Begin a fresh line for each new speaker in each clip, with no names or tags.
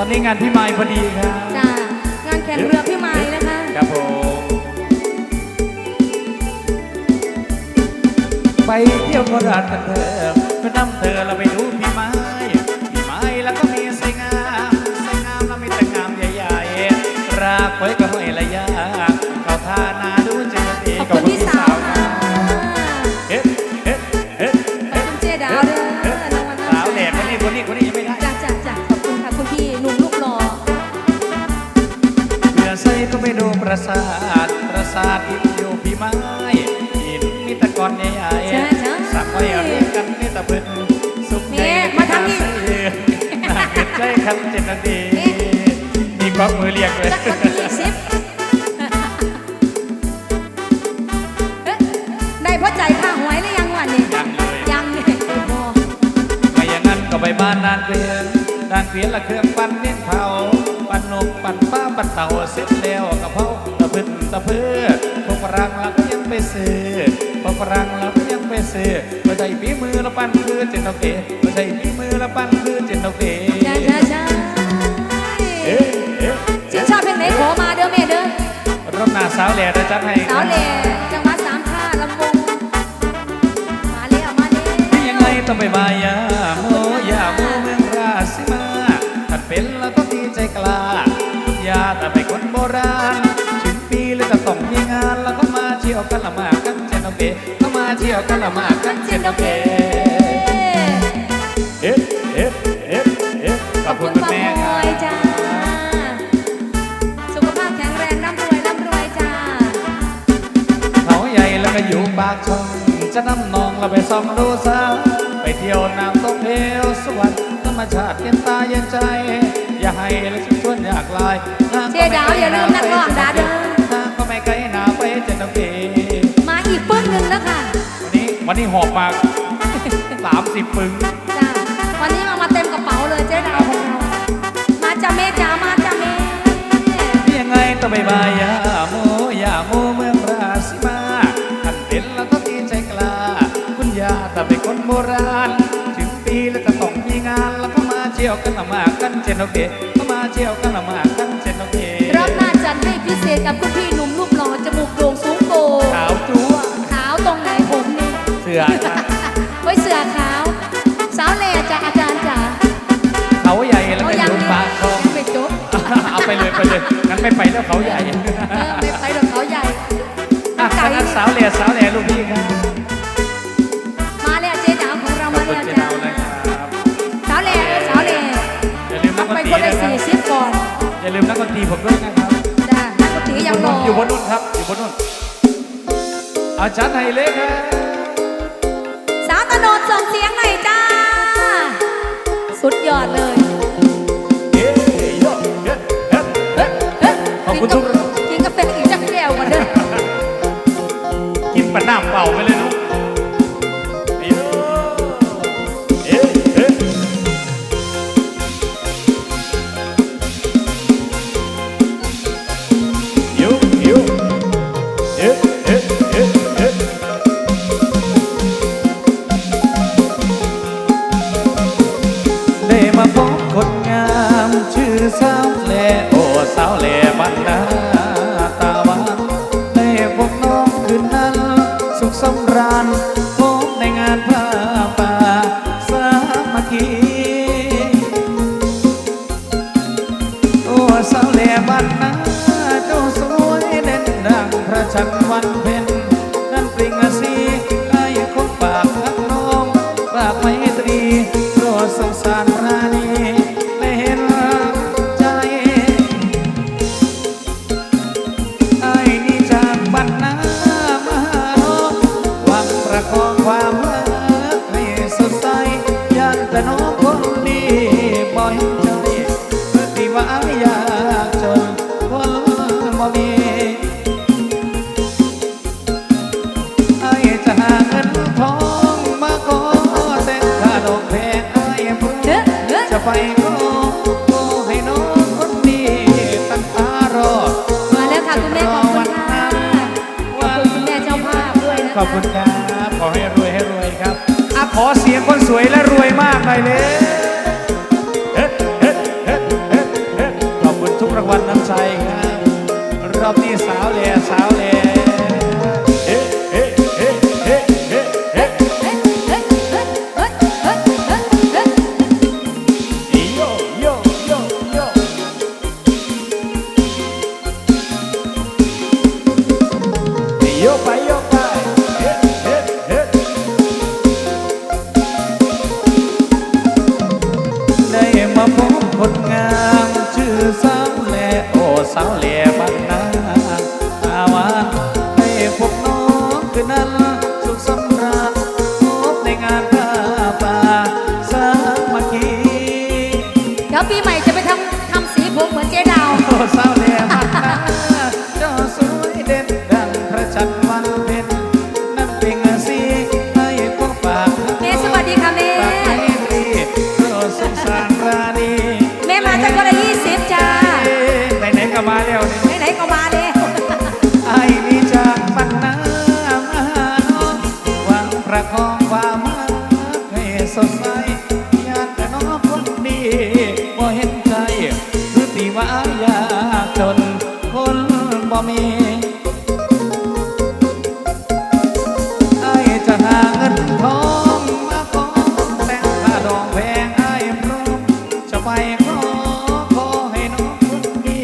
ต
อนนี้งานพี่ไม้พอดีครับ
ๆจ้างานแข่งเรือพี่ไม้นะคะ
ครับผมไปเที่ยวโคราชกันเถอะเพื่อนำเธอเราไปดู ปดูปราสาทปราสาทที่อยู่พี่ไม้หินมีตะกอนใหญ่ๆสักไว้เอาเรียกกันนี่ตะพึนสุขใจน่าเกิดใจคันเจ็ดนาทีนี่ควักมือเรียกเลย
จักคนยี่สิบเอ๊ะได้พ่อใจค่าหวยหรือยังวันนี้
ยังเลย
ยังนี่พอ
ไม่อย่างนั้นก็ไปบ้านนานเกวียนนานเกวียนละเครื่องปั้น เต่าเสร็จแล้วกระเพราตะพึนตะเพื่อพวกฝรั่งเราก็ยังไปซื้อพวกฝรั่งเราก็ยังไปซื้อไม่ใช่ฝีมือเราปั้นคือเจนโอเคไม่ใช่ฝีมือเราปั้นคือเจนโอเค
จ้าจ้าจ้า
เอ๊ะเอ๊ะ
ชื่นชอบเพลงไหนขอมาเด้อแม่เด้อ
รถหน้าสาวแหล่ได้จัดให้
สาวเหล่จังหวัดสามท่าลำวงมาแล้วมาแล้ว
ที่ยังไงต้องไปมายาโมยาโมเมืองราชิมาถ้าเป็นแล้วต้องดีใจกล้า ยาแต่ไปคนโบราณถึงปีแล้วจะต้องมีงานแล้วก็มาเที่ยวกันละมากันเจนโอเคก็มาเที่ยวกันละมากันเจนโอเคเอ๊ะเอ๊ะเอ๊ะเอ๊ะข
ข
อ
อ
บบคุ
คุณณ
คุณ
ป้า
แม่
พ
ค
ล
รั
อบยจ้าสุขภาพแข็งแรงร่ำรวยร่ำรวยจ้า
เขาใหญ่แล้วก็อยู่ปากช่องจะนำน้องเราไปส่องดูสาวไปเที่ยวน้ำตกเพวสวรรค์ธรรมชาติเย็นตาเย็นใจอย่า ให้และชุมชวนอยากลาย
เจดาวอย่าลืมนักร้องดาเด้อ
ทางก็ไม่ไกลหนาไปเจนโอเค
มาอีกปึ้งหนึ่งแล้วค่ะ
วันนี้วันนี้หอบปากสามสิบปึง
มากั
นเจนโอเคก็มาเที่ยวกันละมากันเจนโอเค
รอบหน้าจัดให้พิเศษกับคุณพี่หนุ่มรูปหล่อจมูกโด่งสูงโก่ง
ขาวจั๊ว
ขาวตรงไหนผมนี่
เสือจ้ะ
ไว้เสือขาว สาวแหล่จ้าอาจารย์จ๋า
เขาใหญ่แล้ว
เขา
ก็อ
ยัง
ยู่
นี่
ปากคลอง
ยังไม่จบ
เอาไปเลยไปเลยงั้นไม่ไปแล้วเขาใหญ่
อ
ย่าลืมนั
ก
ดนตรีผมด้วยนะครับ
จ้านักดนตรียังรอ
อยู่บนนู่นครับ อยู่บนนู่น อาจารย์ไฮเล็กครับ
สาวตะโนดส่งเสียงหน่อยจ้า สุดยอดเลย
เย้เย้เย้เย้
เฮ้ยเฮ้ย
ขอบคุณทุก
กินกาแฟอีกจักแก้วก่อนเด้อ
กินปะน้ำเปล่าไปเลยนุ๊ก โอ้สาวแหล่บ้านนาตาวานได้พบน้องคืนนั้น สุขสำราญพบในงานผ้าป่าสามัคคีโอ้สาวแหล่บ้านนาเจ้าสวยเด่นดังพระจันทร์วันเพ็ญนั่นปริงสีให้คงฝากทักน้องฝากไมตรีโปรดสงสารราณี ไปก็ขอให้น้องคนดีตั้งตารอ
มาแล้วค่ะคุณแม่ขอบคุณค่ะขอบคุณคุณแม่เจ้าภาพด้วยนะคะ
ขอบคุณครับขอให้รวยให้รวยครับ
อะข
ขอเสียงคนสวยและรวยมากหน่อยเลยเฮ้เฮ้เฮ้เฮ้เฮ้ขอบคุณทุกรางวัลน้ำใจครับรอบนี้สาวแหล่สาวแหล่ โอ้ คนบ่มี
ไอ้จะ
หา
เงิ
นทองมาขอแต่งค่าดองแพงไอ้พร้อมจะไปขอขอให้น้องคนดี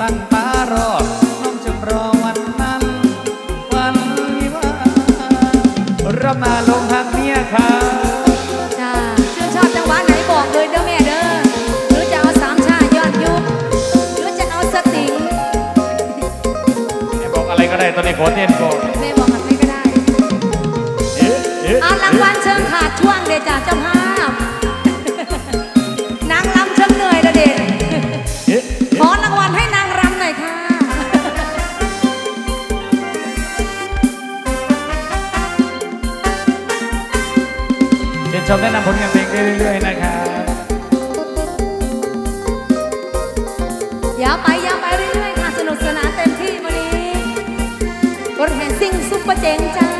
ตั้งตารอน้องจะรอวันนั้น วันวิวาห์รับมาลงทางเมียค่ะ
จ้าชื่นชอบจังหวะไหนบอกเลยเด้อ
ขอเต้นก่อน
แม่บอกอะไรก็ได้
เอ๊ะเอ๊ะ
เอารางวัลเชิงขาดช่วงเดจ้าเจ้าภาพนางรำเชิงเหนื่อยและเด็ด
เอ๊ะ
ขอรางวัลให้นางรำหน่อยค่ะ
เชิญชมแนะนำผลงานเพลงได้เรื่อยๆนะครับ
อย่าไปอย่าไปเรื่อยๆค่ะสนุกสนานเต็มที่วัน ปเปอร์เจ๋งจ้า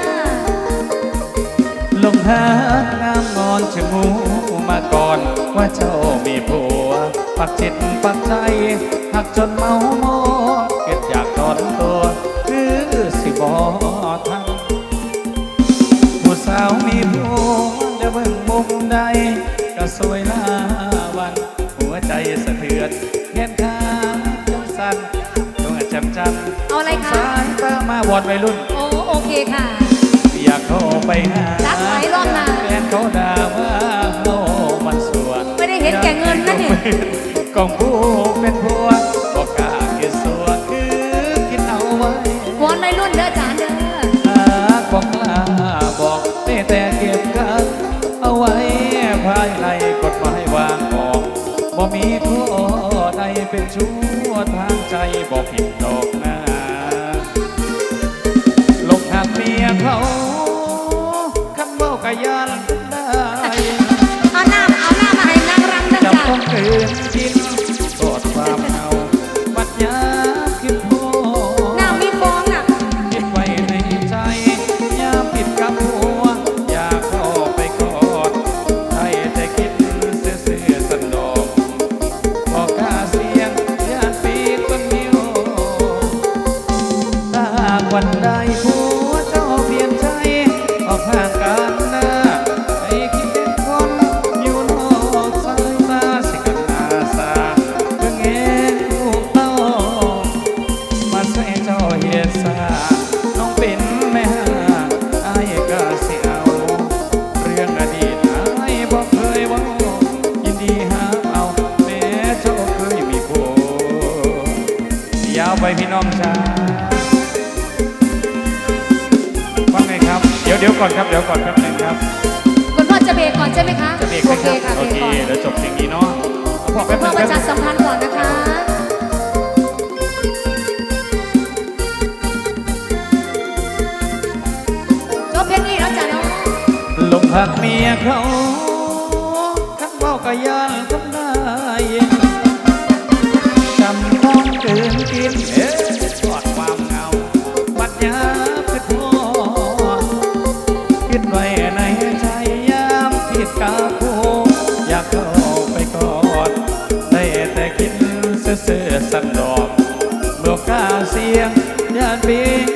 ลงหางามงอนชะมูมาก่อนว่าเจ้ามีผัว ปักจิตปักใจหักจนเมาโมเก็ดอยากถอนตัว คือสิบอทันผู้สาวมีผัวจะเบิ่งมุมใด ก็สวยหน้าวัน หัวใจสะเทือนแขนขาจนสั่นต้องจำจัน
เอาอะไรคะ
สายตามาวอดวัยรุ่น
โอ้โอ เคค่ะ
อยากเข้าไปหา
จัดไว้รอบหน้า
แฟนเขาด่าว่าโลมันสวน
ไม่ได้เห็นแก่เงินนะนี่
กองผู้เป็นผัวก็กล้าเกิดสัวคือคิดเอาไว้
วอนในรุ่นเด้อจานเด้อ
หากบอกกล้าบอกได้แต่เก็บกันเอาไว้ภายในกฎหมายวางออกบ่มีข้อใดเป็นชั่วทางใจบอกผิดดอก กะยานได้
เอาหน้าเอาหน้ามาให้นางรำด้อ
จำต้องคืนกินกอดความเหงาปัญญาคิดโท
หน้ามีฟองน่ะ
คิดไว้ในใจยามผิดกับหัวอยากเข้าไปกอดให้แต่คิดเสื่อเสื่อสันดอกบอกกล้าเสียงยานปีกต้นนิ้วถ้าวันใดผั ไปพี่น้องจ้าว่าไงครับ เดี๋ยวเดี๋ยวก่อนครับ เดี๋ยวก่อนครับหนึ่งครับ
คุณพ่อจะเบรกก่อนใช่ไหมคะ
จะเบรก
โอ
ไหม
เค
ครับ
ค่ะ
โอ
เบรก
เค
ก่อน
เดี๋ยวจบเพลงนี้เนาะเอาพอ
คุ
แป๊
ณ
บ
พ่อ
นึง
ประ
ค
ชา
รับ
สัมพันธ์ก่อนนะคะ จบเพลงนี้แล้วจ้ะเนาะ
ลงหักเมียเขาขันเบาก็ยานทำ นเอ้กอดความเงาปัญญาคือพ่อคิดไว้ในใจ
ยามผิดกัพูอยากเข้าไปกอดได้แต่คิดเสื่อสันดอกเมื่อ
กาเสียงญาติ